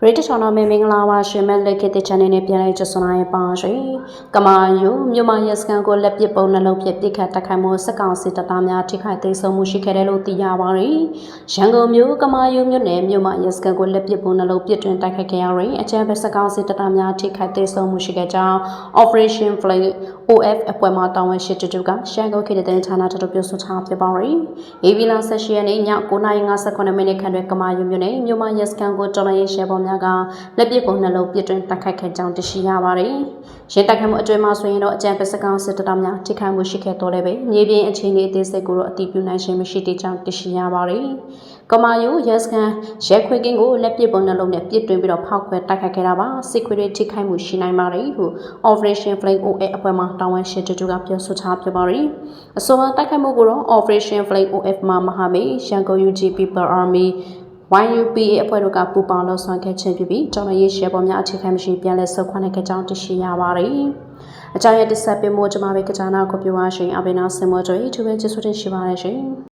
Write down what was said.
British Honor မင်္ဂလာပါရှင်မဲ့လက်ခေတ်တဲ့ channel နဲ့ပြန်လည်ကြဆိုနိုင်ပါရှင်။ကမာယုမြန်မာရဲစခန်းကိုလက်ပစ်ပုံနှလုံးဖြင့်တိခတ်တိုက်ခိုက်မှုစက်ကောင်စစ်တပ်သားများထိခိုက်သိမ်းဆုံးမှုရှိခဲ့တယ်လို့သိရပါတယ်။ရန်ကုန်မြို့ကမာယုမြို့နယ်မြို့မှာရဲစခန်းကိုလက်ပစ်ပုံနှလုံးပစ်တွင်တိုက်ခိုက်ခဲ့ရတဲ့အကြမ်းဖက်စက်ကောင်စစ်တပ်သားများထိခိုက်သိမ်းဆုံးမှုရှိခဲ့ကြောင်း Operation Flame OF အဖွဲ့မှတာဝန်ရှိသူတို့ကရှမ်းကုန်းခေတ်တဲ့ဌာနတို့ပြောဆိုထားဖြစ်ပါတယ်။အေဗီလာဆက်ရှိရနေ့ည9:59မိနစ်ခန့်တွင်ကမာယုမြို့နယ်မြို့မှာရဲစခန်းကိုတော်လိုင်းရဲဘော်များကလက်ပစ်ပုံနှလုံးပစ်တွင်တိုက်ခိုက်ခဲ့ကြောင်းသိရှိရပါတယ်။ရင်းတိုက်ခိုက်မှုအတွင်းမှာဆိုရင်တော့အကြံပစကောင်စစ်တပ်များထိခိုက်မှုရှိခဲ့တော်လည်းပဲမြေပြင်အခြေအနေအသေးစိတ်ကိုတော့အတည်ပြုနိုင်ခြင်းမရှိသေးကြောင်းသိရှိရပါတယ်။ကမာယိုရဲစခန်းရဲခွေကင်းကိုလက်ပစ်ပုံနှလုံးနဲ့ပစ်တွင်ပြီးတော့ဖောက်ခွဲတိုက်ခိုက်ခဲ့တာပါ။ security ထိခိုက်မှုရှိနိုင်ပါတယ်ဟု Operation Flame OA အဖွဲ့မှတာဝန်ရှိသူတို့ကပြောဆိုထားပြပါတယ်။အဆိုပါတိုက်ခိုက်မှုကိုတော့ Operation Flame OF မှာမဟာမိတ်ရန်ကုန် UG People Army YUPA အဖွဲ့တို့ကပူးပေါင်းလှုပ်ဆောင်ခဲ့ခြင်းဖြစ်ပြီးတော်ရရေးရှယ်ပေါ်များအခြေခံမရှိပြန်လဲဆုတ်ခွာနိုင်ခဲ့ကြောင်းသိရှိရပါတယ်။အကြောင်းရတစ်ဆက်ပြမို့ကျွန်မပဲကကြနာကိုပြောပါရှင်အဘိနာစင်မော်တို့ YouTube ကျေးဇူးတင်ရှိပါတယ်ရှင်။